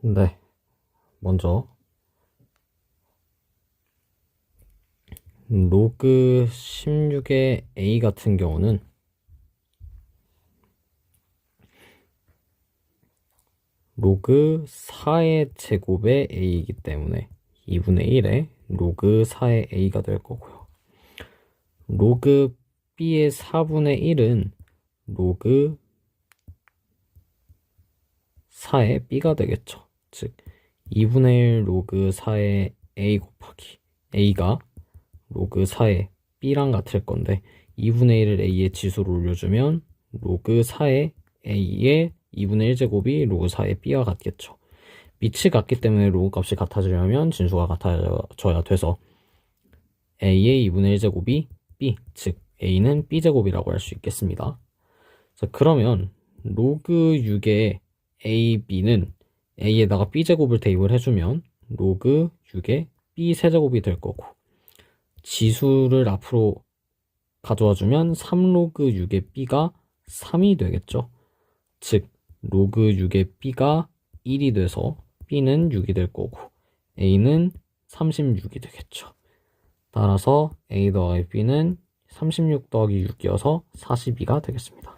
네. 먼저 로그 16의 a 같은 경우는 로그 4의 제곱의 a이기 때문에 2분의 1에 로그 4의 a가 될 거고요. 로그 b의 4분의 1은 로그 4의 b가 되겠죠. 즉 2분의 1 로그 4의 a 곱하기 a가 로그 4의 b랑 같을 건데 2분의 1을 a의 지수로 올려주면 로그 4의 a의 2분의 1제곱이 로그 4의 b와 같겠죠. 밑이 같기 때문에 로그 값이 같아지려면 진수가 같아져야 돼서 a의 2분의 1제곱이 b, 즉 a는 b제곱이라고 할 수 있겠습니다. 자, 그러면 로그 6의 a, b는 a에다가 b제곱을 대입을 해주면 로그 6의 b 세제곱이 될 거고 지수를 앞으로 가져와주면 3로그 6의 b가 3이 되겠죠. 즉 로그 6의 b가 1이 돼서 b는 6이 될 거고 a는 36이 되겠죠. 따라서 a 더하기 b는 36 더하기 6이어서 42가 되겠습니다.